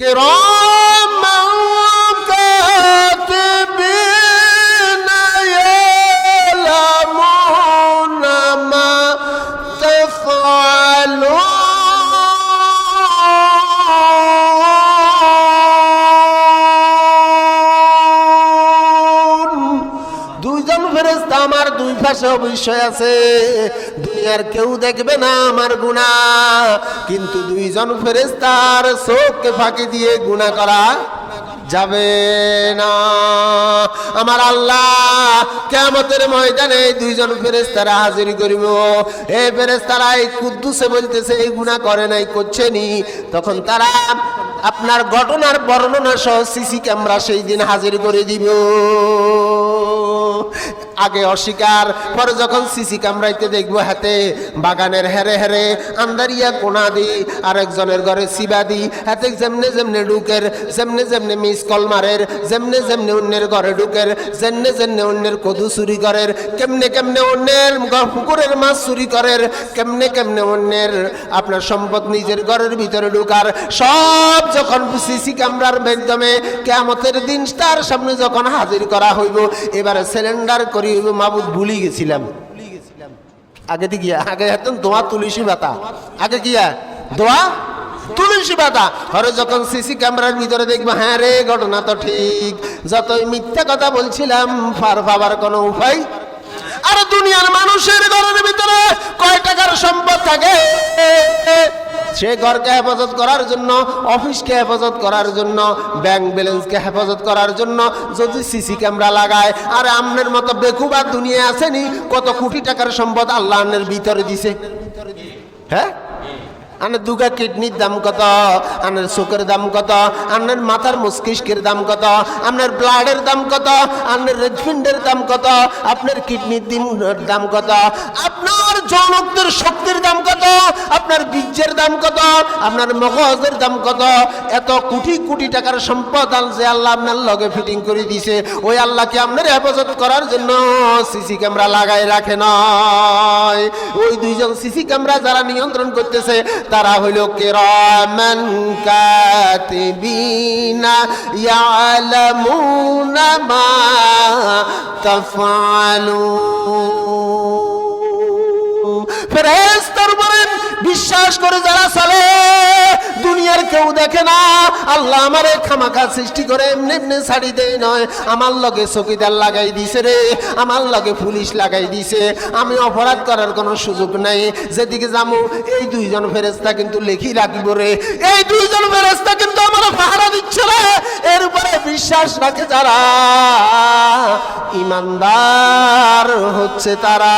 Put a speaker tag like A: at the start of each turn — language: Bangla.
A: Get on! ফেরেস্তা আমার দুই পাশে অবশ্যই আছে। দুনিয়ার কেউ দেখবে না আমার গুণা কিন্তু দুইজন ফেরেস্তার চোখকে ফাঁকি দিয়ে গুণা করা যাবে না। আমার আল্লাহ কেমতের ময়দানে দুইজন ফেরেস্তারা হাজির করিব। এ ফেরেস্তারা এই কুদ্দুসে বলতেছে, এই গুণা করে নাই, করছে নি? তখন তারা আপনার ঘটনার বর্ণনা সহ সিসি ক্যামেরা সেই দিন হাজির করে দিব। আগে অস্বীকার, পরে যখন সিসি ক্যামেরাইতে দেখব হাতে বাগানের হেরে হেরে আন্দারিয়া কোনা দি, আরেকজনের ঘরে সিবা দি, হাতে যেমনে যেমনে ঢুকের, যেমনে যেমনে মিস কল মারের, যেমনে যেমনে অন্যের ঘরে ঢুকের, যেমনে যেমনে অন্যের কদু চুরি করের, কেমনে কেমনে অন্যের পুকুরের মাছ চুরি করের, কেমনে কেমনে অন্যের আপনার সম্পদ নিজের ঘরের ভিতরে ঢুকার। সব যখন সিসি ক্যামেরার মাধ্যমে কেমতের দিন তার সামনে যখন হাজির করা হইব, এবারে সিলিন্ডার করি হইব মাবুদ ভুলি গেছিলাম। আগে গিয়া, আগে হেতেন দোয়া তুলসী বাতা আগে গিয়া দোয়া তুলসী বাতা হরে যখন সিসি ক্যামেরার ভিতরে দেখব হ্যাঁ রে, ঘটনা তো ঠিক। যতই মিথ্যা কথা বলছিলাম, ফার পাবার কোনো উপায় আর দুনিয়ার মানুষের ঘরের ভিতরে কয় টাকার সম্পদ থাকে? সে ঘরকে হেফাজত করার জন্য, অফিসকে হেফাজত করার জন্য, ব্যাংক ব্যালেন্সকে হেফাজত করার জন্য যদি সিসি ক্যামেরা লাগায়, আর আমনের মতো বেকুবার দুনিয়া আসেনি, কত কোটি টাকার সম্পদ আল্লাহ আন্নের ভিতরে দিছে? হ্যাঁ? আনের দুগা কিডনির দাম কত? আনের চোখের দাম কত? আনের মাথার মস্তিষ্কের দাম কত? আপনার ব্লাডের দাম কত? আপনার রেডফিন্ডের দাম কত? আপনার কিডনির দাম কত? আপনার জনকদের শক্তির দাম আপনার বীর্যের দাম কত? আপনার মগজের দাম কত? এত কোটি কোটি টাকার সম্পদ যে আল্লাহ আপনার লগে ফিটিং করে দিছে। ওই আল্লাহকে আপনার হেফাজত করার জন্য সিসি ক্যামেরা লাগাই রাখে নয় ওই দুইজন সিসি ক্যামেরা যারা নিয়ন্ত্রণ করতেছে, তারা হইল কেরামান কাতিবিনা ইয়ালামুনা মা তাফআলুন ফেরেশতার বিশ্বাস করে যারা চলে, দুনিয়ার কেউ দেখে না। আল্লাহ আমারে খামাখা সৃষ্টি করে, এমনি এমনি ছাড়ি দেয় নয়। আমার লগে চকিদার লাগাই দিছে রে, আমার লগে পুলিশ লাগাই দিছে। আমি অপরাধ করার কোনো সুযোগ নাই। যেদিকে যাব এই দুইজন ফেরেস্তা কিন্তু লেখি রাখিব রে। এই দুইজন ফেরেস্তা কিন্তু আমার পাহারা দিচ্ছে রে। এর উপরে বিশ্বাস রাখে যারা। ইমানদার হচ্ছে তারা।